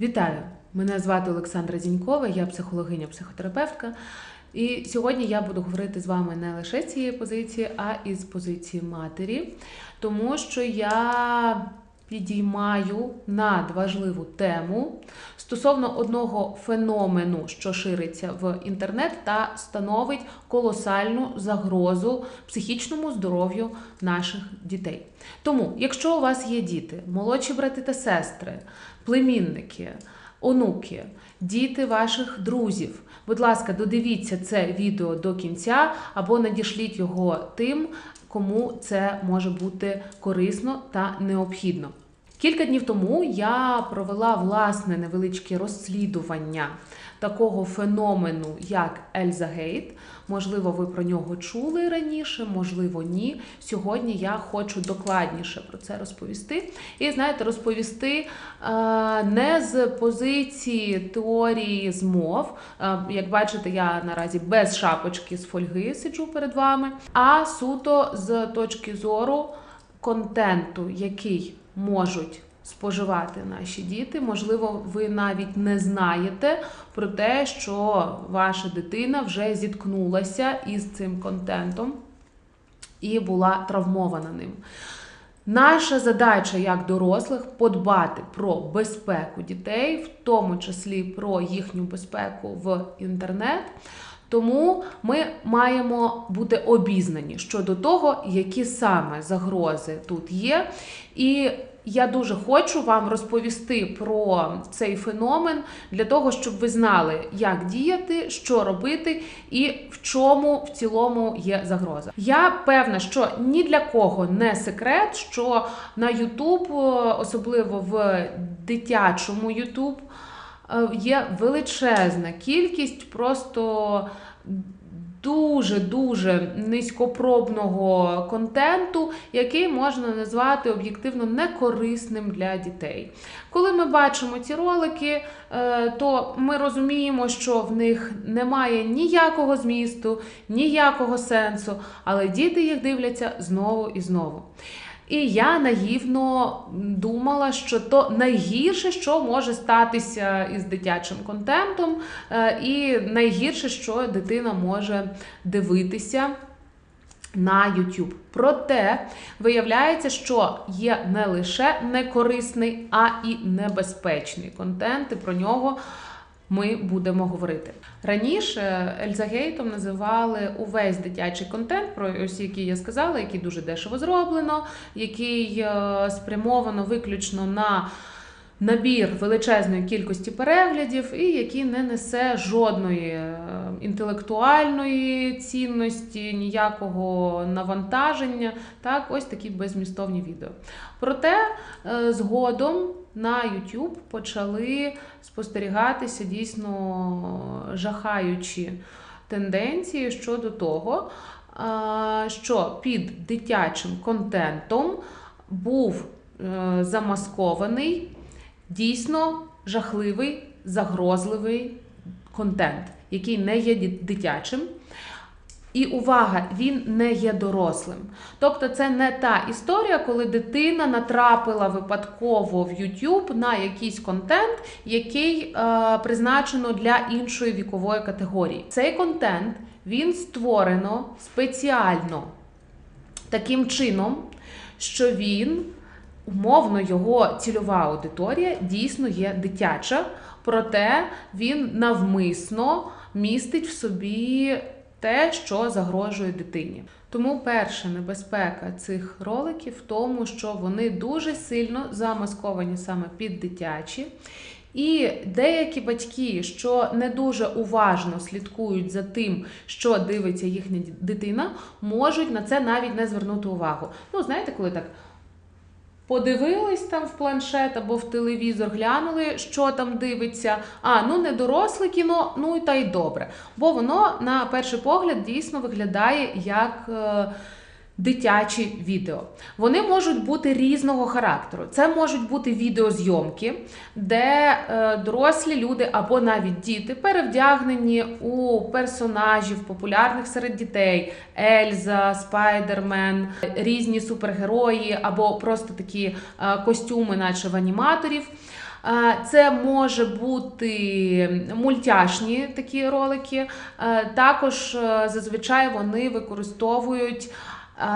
Вітаю! Мене звати Олександра Зінькова, я психологиня-психотерапевтка. І сьогодні я буду говорити з вами не лише з цієї позиції, а і з позиції матері, тому що я підіймаю надважливу тему стосовно одного феномену, що шириться в інтернет, та становить колосальну загрозу психічному здоров'ю наших дітей. Тому, якщо у вас є діти, молодші брати та сестри, племінники, онуки, діти ваших друзів. Будь ласка, додивіться це відео до кінця або надішліть його тим, кому це може бути корисно та необхідно. Кілька днів тому я провела власне невеличке розслідування такого феномену, як Ельзагейт. Можливо, ви про нього чули раніше, можливо, ні. Сьогодні я хочу докладніше про це розповісти. І знаєте, розповісти е, не з позиції теорії змов. Е, як бачите, я наразі без шапочки з фольги сиджу перед вами, а суто з точки зору контенту, який можуть споживати наші діти. Можливо, ви навіть не знаєте про те, що ваша дитина вже зіткнулася із цим контентом і була травмована ним. Наша задача як дорослих подбати про безпеку дітей, в тому числі про їхню безпеку в інтернет. Тому ми маємо бути обізнані щодо того, які саме загрози тут є. І я дуже хочу вам розповісти про цей феномен для того, щоб ви знали, як діяти, що робити і в чому в цілому є загроза. Я певна, що ні для кого не секрет, що на YouTube, особливо в дитячому YouTube, є величезна кількість просто дуже-дуже низькопробного контенту, який можна назвати об'єктивно некорисним для дітей. Коли ми бачимо ці ролики, е, то ми розуміємо, що в них немає ніякого змісту, ніякого сенсу, але діти їх дивляться знову і знову. І я наївно думала, що то найгірше, що може статися із дитячим контентом, е, і найгірше, що дитина може дивитися. На YouTube. Проте виявляється, що є не лише некорисний, а і небезпечний контент. І про нього ми будемо говорити. Раніше Ельзагейтом називали увесь дитячий контент, про ось які я сказала, який дуже дешево зроблено, який е, спрямовано виключно на набір величезної кількості переглядів, і який не несе жодної е, інтелектуальної цінності, ніякого навантаження. Так, ось такі безмістовні відео. Проте е, згодом на YouTube почали спостерігатися дійсно жахаючі тенденції щодо того, що під дитячим контентом був е, замаскований дійсно жахливий, загрозливий контент, який не є дитячим. І увага, він не є дорослим. Тобто, це не та історія, коли дитина натрапила випадково в YouTube на якийсь контент, який е, призначено для іншої вікової категорії. Цей контент він створено спеціально таким чином, що він, умовно, його цільова аудиторія дійсно є дитяча, проте він навмисно містить в собі те, що загрожує дитині. Тому перша небезпека цих роликів в тому, що вони дуже сильно замасковані саме під дитячі. І деякі батьки, що не дуже уважно слідкують за тим, що дивиться їхня дитина, можуть на це навіть не звернути увагу. Ну, знаєте, коли так Подивились там в планшет або в телевізор, глянули, що там дивиться. А, ну не доросле кіно, ну та й добре. Бо воно, на перший погляд, дійсно виглядає як. Дитячі відео. Вони можуть бути різного характеру. Це можуть бути відеозйомки, де е, дорослі люди або навіть діти перевдягнені у персонажів, популярних серед дітей: Ельза, Спайдермен, різні супергерої, або просто такі е, костюми, наче в аніматорів. Е, Це може бути мультяшні такі ролики. Також зазвичай вони використовують. Е,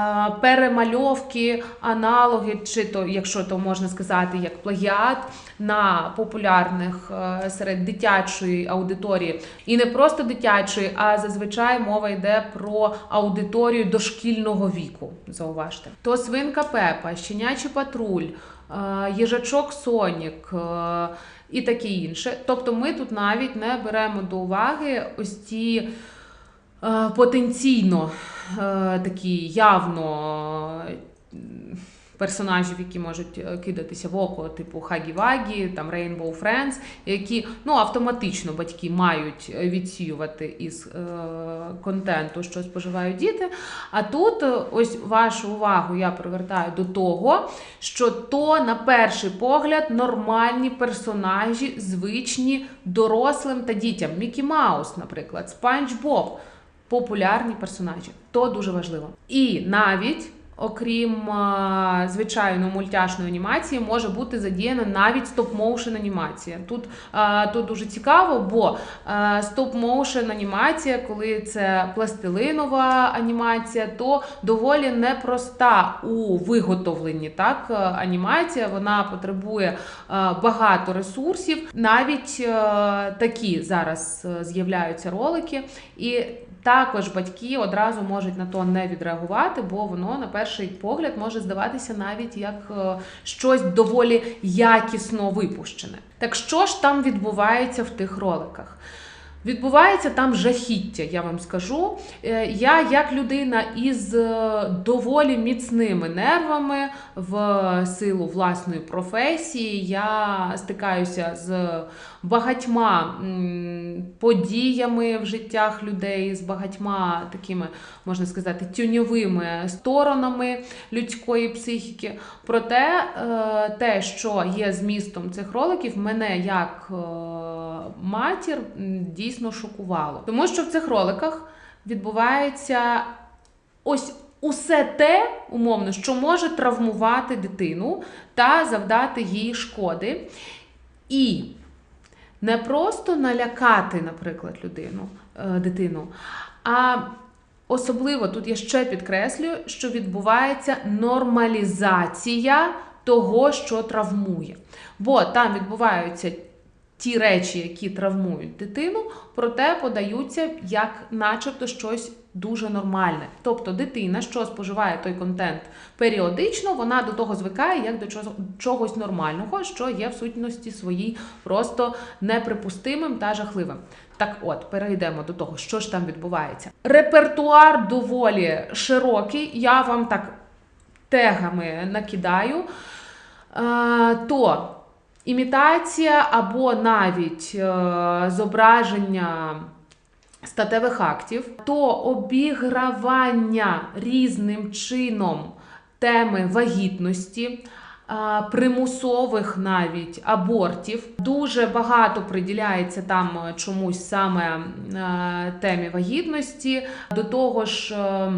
Перемальовки, аналоги, чи то, якщо то можна сказати, як плагіат на популярних е, серед дитячої аудиторії, і не просто дитячої, а зазвичай мова йде про аудиторію дошкільного віку. Зауважте, то свинка Пепа, щенячий патруль, е, їжачок Сонік. І таке інше. Тобто ми тут навіть не беремо до уваги ось ті потенційно е, такі явно е, персонажів, які можуть е, кидатися в око, типу Хагі-Вагі, там Rainbow Friends, які ну, автоматично батьки мають відсіювати із е, контенту, що споживають діти. А тут е, ось вашу увагу я привертаю до того, що то, на перший погляд, нормальні персонажі, звичні дорослим та дітям. Мікі Маус, наприклад, Спанч Боб популярні персонажі. То дуже важливо. І навіть. Окрім звичайно мультяшної анімації, може бути задіяна навіть стоп-моушен анімація. Тут, тут дуже цікаво, бо стоп-моушен анімація, коли це пластилинова анімація, то доволі непроста у виготовленні. Так, анімація вона потребує багато ресурсів. Навіть такі зараз з'являються ролики. І також батьки одразу можуть на то не відреагувати, бо воно на перший погляд може здаватися навіть як е, щось доволі якісно випущене. Так що ж там відбувається в тих роликах? Відбувається там жахіття, я вам скажу. Е, Я, як людина із е, доволі міцними нервами в силу власної професії, я стикаюся з багатьма подіями в життях людей, з багатьма такими, можна сказати, тюньовими сторонами людської психіки. Проте е, те, що є змістом цих роликів, мене як е, матір дійсно шокувало. Тому що в цих роликах відбувається ось усе те, умовно, що може травмувати дитину та завдати їй шкоди. І не просто налякати, наприклад, людину, е, дитину, а особливо тут я ще підкреслюю, що відбувається нормалізація того, що травмує. Бо там відбуваються ті речі, які травмують дитину, проте подаються як начебто щось дуже нормальне. Тобто дитина, що споживає той контент періодично, вона до того звикає як до чогось нормального, що є в сутності своїй просто неприпустимим та жахливим. Так от, перейдемо до того, що ж там відбувається. Репертуар доволі широкий, я вам так тегами накидаю. Е, то імітація або навіть е, зображення статевих актів, то обігравання різним чином теми вагітності. Примусових навіть абортів дуже багато приділяється там чомусь саме е, темі вагітності. До того ж, е,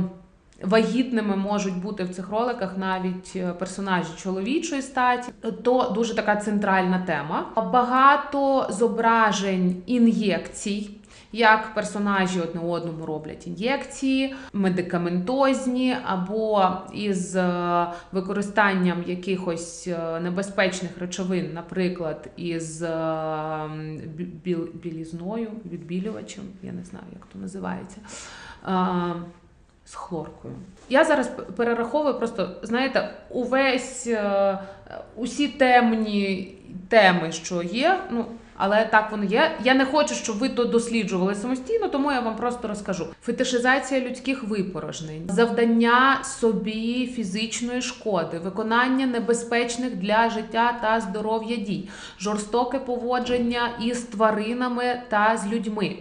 Вагітними можуть бути в цих роликах навіть е, персонажі чоловічої статі, то дуже така центральна тема. Багато зображень ін'єкцій. Як персонажі одне одному роблять ін'єкції, медикаментозні або із е, використанням якихось е, небезпечних речовин, наприклад, із е, біл- білізною, відбілювачем, я не знаю, як то називається. З хлоркою. Я зараз перераховую просто, знаєте, увесь усі темні теми, що є. Ну, але так воно є. Я не хочу, щоб ви то досліджували самостійно, тому я вам просто розкажу. Фетишизація людських випорожнень, завдання собі фізичної шкоди, виконання небезпечних для життя та здоров'я дій, жорстоке поводження із тваринами та з людьми.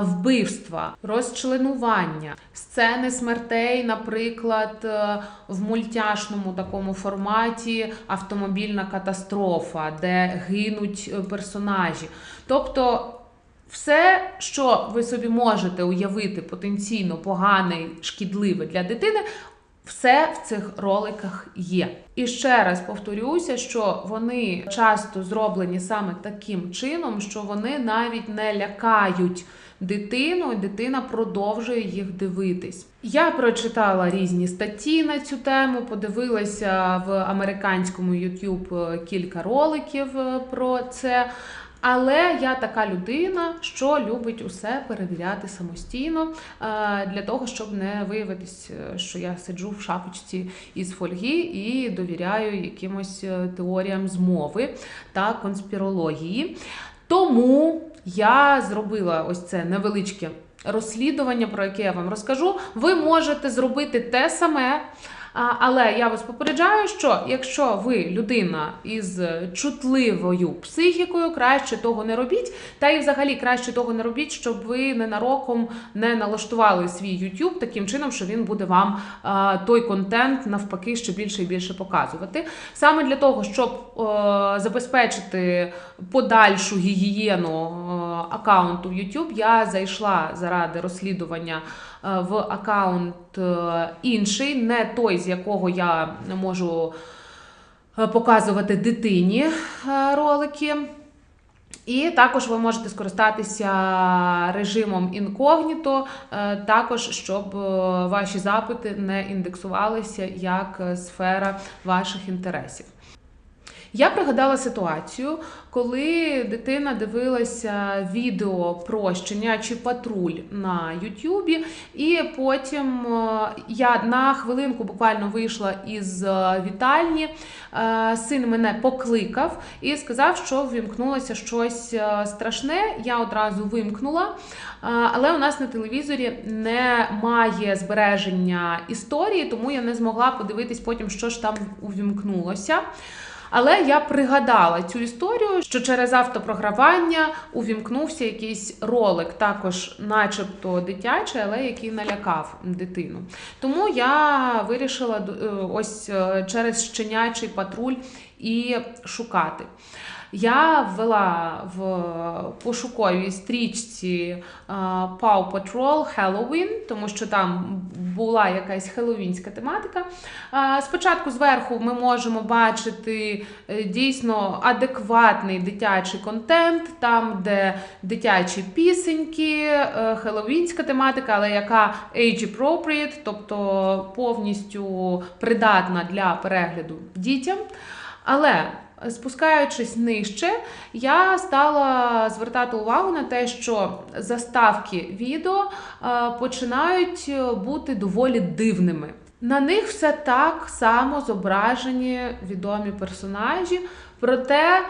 Вбивства, розчленування, сцени смертей, наприклад, е, в мультяшному такому форматі автомобільна катастрофа, де гинуть е, персонажі. Тобто все, що ви собі можете уявити потенційно погане, шкідливе для дитини, Все в цих роликах є. І ще раз повторюся, що вони часто зроблені саме таким чином, що вони навіть не лякають дитину, і дитина продовжує їх дивитись. Я прочитала різні статті на цю тему, подивилася в американському YouTube кілька роликів е, про це. Але я така людина, що любить усе перевіряти самостійно е, для того, щоб не виявитись, е, що я сиджу в шапочці із фольги і довіряю якимось е, теоріям змови та конспірології. Тому я зробила ось це невеличке розслідування, про яке я вам розкажу. Ви можете зробити те саме. Але я вас попереджаю, що якщо ви людина із чутливою психікою, краще того не робіть. Та і взагалі краще того не робіть, щоб ви ненароком не налаштували свій YouTube таким чином, що він буде вам той контент навпаки ще більше і більше показувати. Саме для того, щоб забезпечити подальшу гігієну аккаунту в YouTube, я зайшла заради розслідування е, в аккаунт е, інший, не той, з якого я можу е, показувати дитині е, ролики. І також ви можете скористатися режимом інкогніто, е, також щоб ваші запити не індексувалися як сфера ваших інтересів. Я пригадала ситуацію, коли дитина дивилася відео про щенячий патруль на Ютубі, і потім е, я на хвилинку буквально вийшла із е, вітальні. Е, Син мене покликав і сказав, що ввімкнулося щось страшне. Я одразу вимкнула. Але у нас на телевізорі немає збереження історії, тому я не змогла подивитись потім, що ж там увімкнулося. Але я пригадала цю історію, що через автопрогравання увімкнувся якийсь ролик, також, начебто, дитячий, але який налякав дитину. Тому я вирішила е, ось е, через щенячий патруль і шукати. Я ввела в пошуковій стрічці е, Paw Patrol Halloween, тому що там була якась хеллоуінська тематика. Е, Спочатку зверху ми можемо бачити е, дійсно адекватний дитячий контент, там, де дитячі пісеньки, е, хеллоуінська тематика, але яка age appropriate, тобто повністю придатна для перегляду дітям. Але спускаючись нижче, я стала звертати увагу на те, що заставки відео е, починають бути доволі дивними. На них все так само зображені відомі персонажі, проте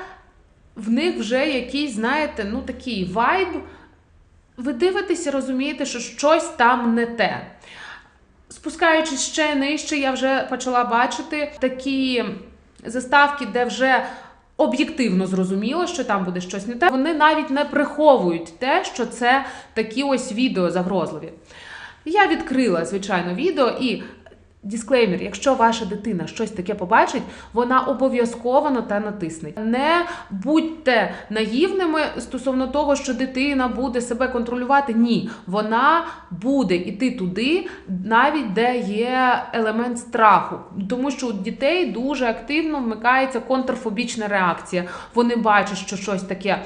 в них вже якийсь, знаєте, ну такий вайб. Ви дивитеся, розумієте, що щось там не те. Спускаючись ще нижче, я вже почала бачити такі заставки, де вже об'єктивно зрозуміло, що там буде щось не те. Вони навіть не приховують те, що це такі ось відео загрозливі. Я відкрила, звичайно, відео і. Дисклеймер, якщо ваша дитина щось таке побачить, вона обов'язково на те натисне. Не будьте наївними стосовно того, що дитина буде себе контролювати. Ні, вона буде йти туди, навіть де є елемент страху, тому що у дітей дуже активно вмикається контрфобічна реакція. Вони бачать, що щось таке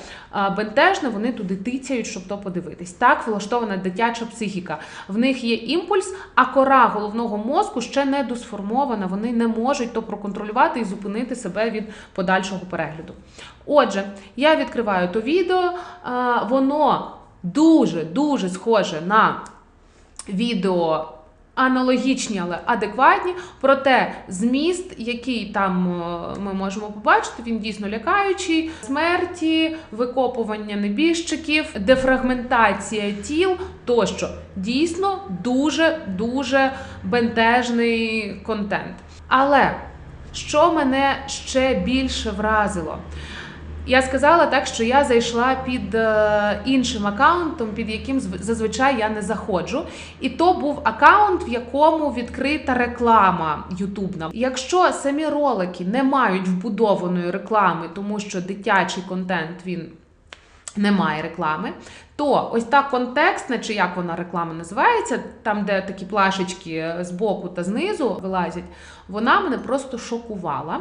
бентежне, вони туди тицяють, щоб то подивитись. Так влаштована дитяча психіка. В них є імпульс, а кора головного мозку ще не досформована. Вони не можуть то проконтролювати і зупинити себе від подальшого перегляду. Отже, я відкриваю то відео, воно дуже дуже схоже на відео. Аналогічні, але адекватні. Проте зміст, який там е, ми можемо побачити, він дійсно лякаючий: смерті, викопування небіжчиків, дефрагментація тіл тощо. Дійсно дуже дуже бентежний контент. Але що мене ще більше вразило? Я сказала так, що я зайшла під е, іншим аккаунтом, під яким зв- зазвичай я не заходжу. І то був аккаунт, в якому відкрита реклама Ютубна. Якщо самі ролики не мають вбудованої реклами, тому що дитячий контент він немає реклами, то ось та контекстна, чи як вона реклама називається, там, де такі плашечки з боку та знизу вилазять, вона мене просто шокувала.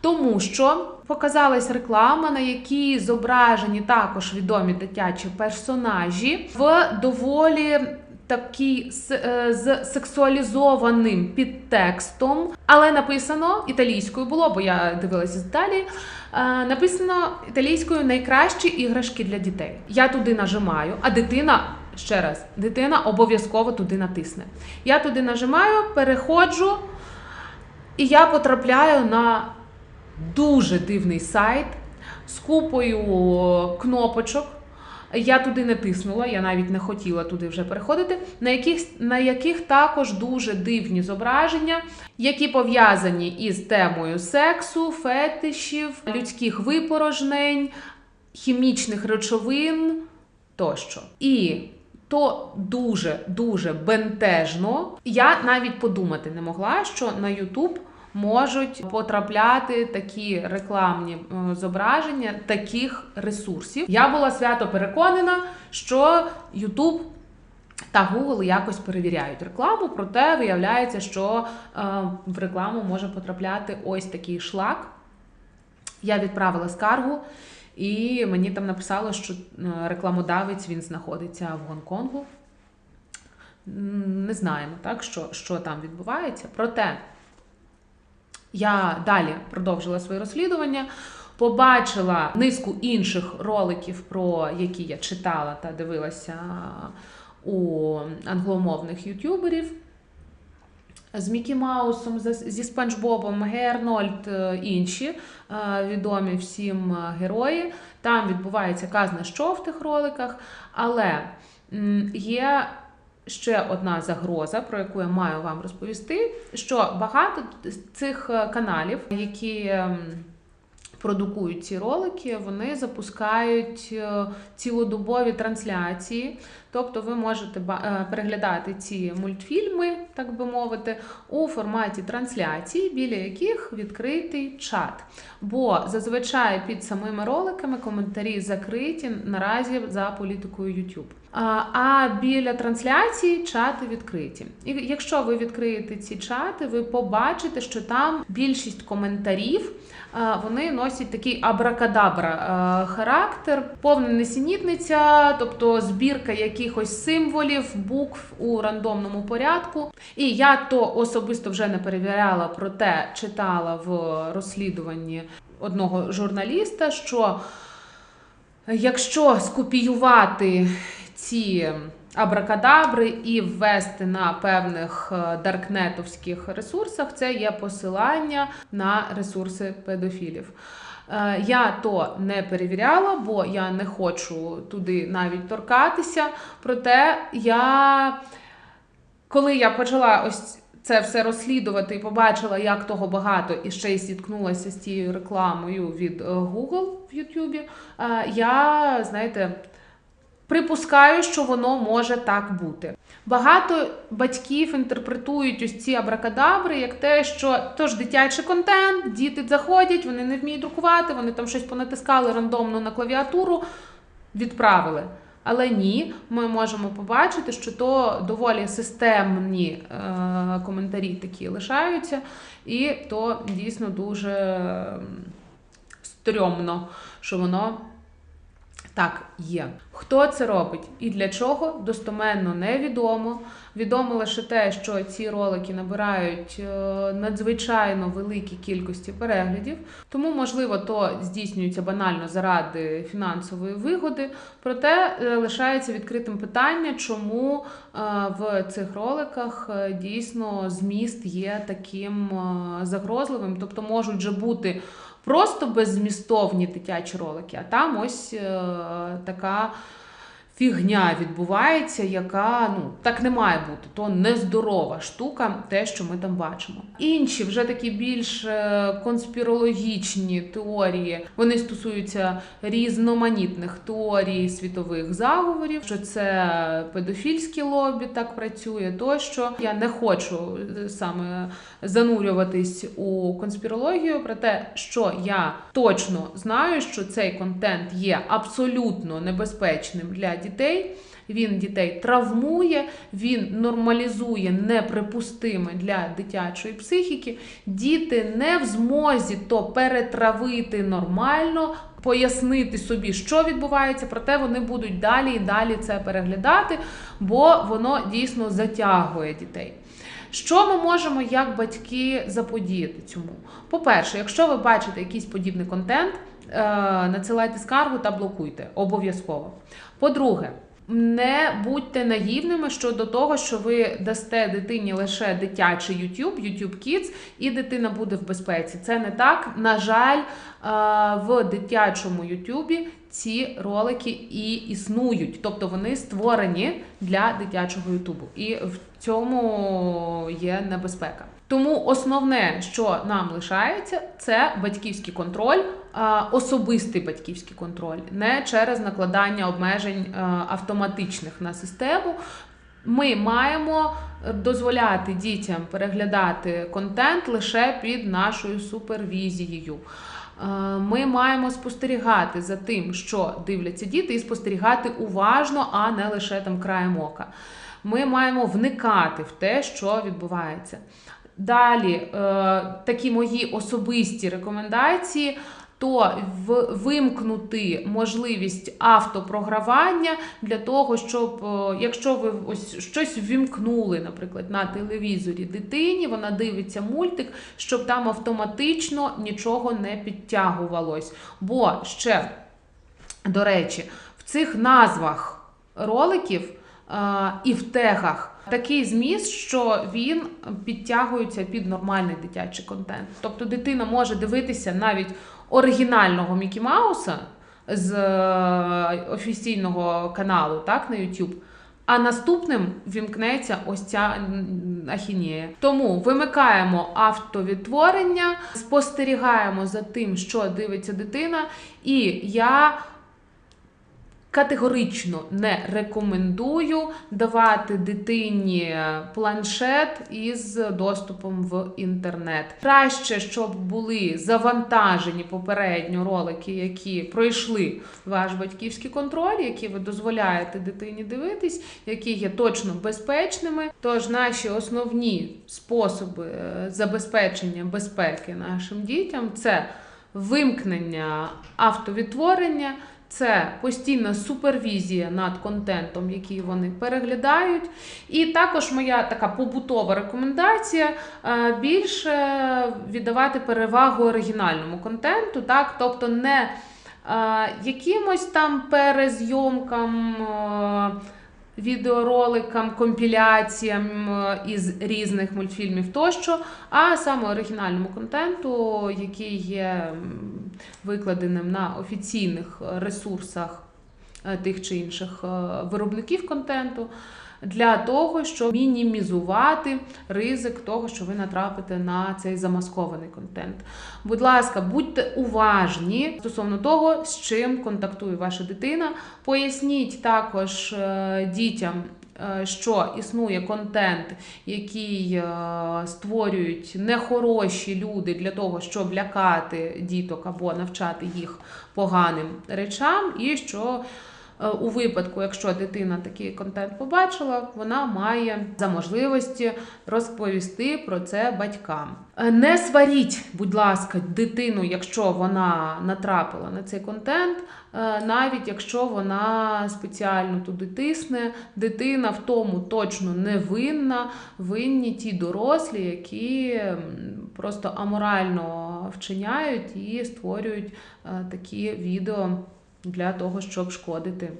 Тому що показалась реклама, на якій зображені також відомі дитячі персонажі в доволі такий с- е, з сексуалізованим підтекстом, але написано італійською було, бо я дивилася з Італії. Е, Написано італійською найкращі іграшки для дітей. Я туди нажимаю, а дитина. Ще раз, дитина обов'язково туди натисне. Я туди нажимаю, переходжу, і я потрапляю на дуже дивний сайт з купою кнопочок. Я туди не тиснула, я навіть не хотіла туди вже переходити, на яких, на яких також дуже дивні зображення, які пов'язані із темою сексу, фетишів, людських випорожнень, хімічних речовин тощо. І то дуже дуже бентежно. Я навіть подумати не могла, що на YouTube можуть потрапляти такі рекламні е, зображення таких ресурсів. Я була свято переконана, що YouTube та Google якось перевіряють рекламу, проте виявляється, що е, в рекламу може потрапляти ось такий шлак. Я відправила скаргу, і мені там написало, що е, рекламодавець він знаходиться в Гонконгу. Не знаємо, так, що, що там відбувається. Проте я далі продовжила своє розслідування. Побачила низку інших роликів, про які я читала та дивилася у англомовних ютуберів. З Мікі Маусом, зі Спанч Бобом, Гей е, інші е, відомі всім е, герої. Там відбувається казна що в тих роликах, але є ще одна загроза, про яку я маю вам розповісти, що багато цих е, каналів, які ем, продукують ці ролики, вони запускають е, цілодобові трансляції. Тобто ви можете е, переглядати ці мультфільми, так би мовити, у форматі трансляцій, біля яких відкритий чат. Бо зазвичай під самими роликами коментарі закриті наразі за політикою YouTube. А, біля трансляції чати відкриті. І якщо ви відкриєте ці чати, ви побачите, що там більшість коментарів вони носять такий абракадабра характер, повна несенітниця, тобто збірка якихось символів, букв у рандомному порядку. І я то особисто вже не перевіряла, проте читала в розслідуванні одного журналіста, що якщо скопіювати ці абракадабри і ввести на певних е, даркнетовських ресурсах, це є посилання на ресурси педофілів. Е, Я то не перевіряла, бо я не хочу туди навіть торкатися. Проте я, коли я почала ось це все розслідувати і побачила, як того багато, і ще й зіткнулася з тією рекламою від е, Google в Ютубі, е, я, знаєте, припускаю, що воно може так бути. Багато батьків інтерпретують ось ці абракадабри як те, що то ж дитячий контент, діти заходять, вони не вміють друкувати, вони там щось понатискали рандомно на клавіатуру, відправили. Але ні, ми можемо побачити, що то доволі системні е, коментарі такі лишаються, і то дійсно дуже стрьомно, що воно так є. Хто це робить і для чого достоменно невідомо. Відомо лише те, що ці ролики набирають е, надзвичайно великі кількості переглядів, тому, можливо, то здійснюється банально заради фінансової вигоди. Проте е, лишається відкритим питання, чому е, в цих роликах дійсно зміст є таким загрозливим, тобто можуть же бути просто беззмістовні дитячі ролики, а там ось е, така фігня відбувається, яка ну так не має бути. То нездорова штука, те, що ми там бачимо. Інші вже такі більш е, конспірологічні теорії. Вони стосуються різноманітних теорій світових заговорів, що це педофільське лобі так працює. Тощо я не хочу е, саме занурюватись у конспірологію, про те, що я точно знаю, що цей контент є абсолютно небезпечним для дітей. Він дітей травмує, він нормалізує неприпустиме для дитячої психіки. Діти не в змозі то перетравити нормально, пояснити собі, що відбувається, проте вони будуть далі і далі це переглядати, бо воно дійсно затягує дітей. Що ми можемо як батьки заподіяти цьому? По-перше, якщо ви бачите якийсь подібний контент, надсилайте скаргу та блокуйте обов'язково. По-друге, не будьте наївними щодо того, що ви дасте дитині лише дитячий YouTube, YouTube Kids, і дитина буде в безпеці. Це не так. На жаль, е, в дитячому YouTube ці ролики і існують, тобто вони створені для дитячого Ютубу. І в цьому є небезпека. Тому основне, що нам лишається, це батьківський контроль, особистий батьківський контроль, не через накладання обмежень автоматичних на систему. Ми маємо дозволяти дітям переглядати контент лише під нашою супервізією. Е, Ми маємо спостерігати за тим, що дивляться діти, і спостерігати уважно, а не лише там краєм ока. Ми маємо вникати в те, що відбувається. Далі, е, такі мої особисті рекомендації. То в- вимкнути можливість автопрогравання для того, щоб е, якщо ви ось щось ввімкнули, наприклад, на телевізорі дитині, вона дивиться мультик, щоб там автоматично нічого не підтягувалось. Бо ще, до речі, в цих назвах роликів е, і в тегах такий зміст, що він підтягується під нормальний дитячий контент. Тобто дитина може дивитися навіть оригінального Мікі Мауса з е, офіційного каналу, так, на YouTube. А наступним вімкнеться ось ця ахінея. Тому вимикаємо автовідтворення, спостерігаємо за тим, що дивиться дитина, і я категорично не рекомендую давати дитині планшет із доступом в інтернет. Краще, щоб були завантажені попередньо ролики, які пройшли ваш батьківський контроль, які ви дозволяєте дитині дивитись, які є точно безпечними. Тож наші основні способи е, забезпечення безпеки нашим дітям це вимкнення автовідтворення. Це постійна супервізія над контентом, який вони переглядають. І також моя така побутова рекомендація е, більше віддавати перевагу оригінальному контенту, так? тобто не е, якимось там перезйомкам. Відеороликам, компіляціям е, із різних мультфільмів тощо, а саме оригінальному контенту, який є викладеним на офіційних ресурсах е, тих чи інших е, виробників контенту, для того, щоб мінімізувати ризик того, що ви натрапите на цей замаскований контент. Будь ласка, будьте уважні стосовно того, з чим контактує ваша дитина. Поясніть також е, дітям. е, Що існує контент, який е, створюють нехороші люди для того, щоб лякати діток або навчати їх поганим речам, і що у випадку, якщо дитина такий контент побачила, вона має за можливості розповісти про це батькам. Е, Не сваріть, будь ласка, дитину, якщо вона натрапила на цей контент, е, навіть якщо вона спеціально туди тисне, дитина в тому точно не винна, винні ті дорослі, які просто аморально вчиняють і створюють е, такі відео для того, щоб шкодити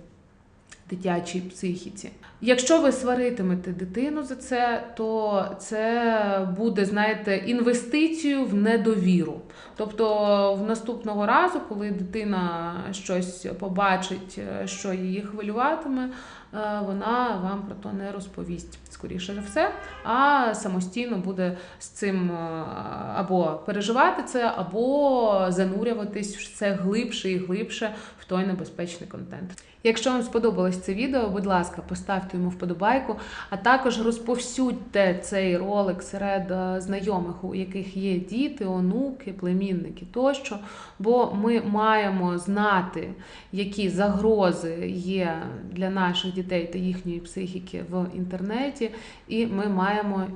дитячій психіці. Якщо ви сваритимете дитину за це, то це буде, знаєте, інвестицію в недовіру. Тобто, в наступного разу, коли дитина щось побачить, що її хвилюватиме, вона вам про то не розповість, скоріше за все, а самостійно буде з цим е, або переживати це, або занурюватись все глибше і глибше в той небезпечний контент. Якщо вам сподобалось це відео, будь ласка, поставте йому вподобайку, а також розповсюдьте цей ролик серед е, знайомих, у яких є діти, онуки, племінники тощо. Бо ми маємо знати, які загрози є для наших дітей та їхньої психіки в інтернеті, і ми маємо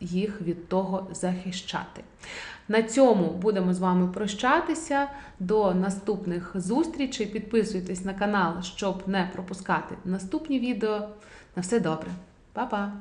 їх від того захищати. На цьому будемо з вами прощатися. До наступних зустрічей. Підписуйтесь на канал, щоб не пропускати наступні відео. На все добре. Па-па!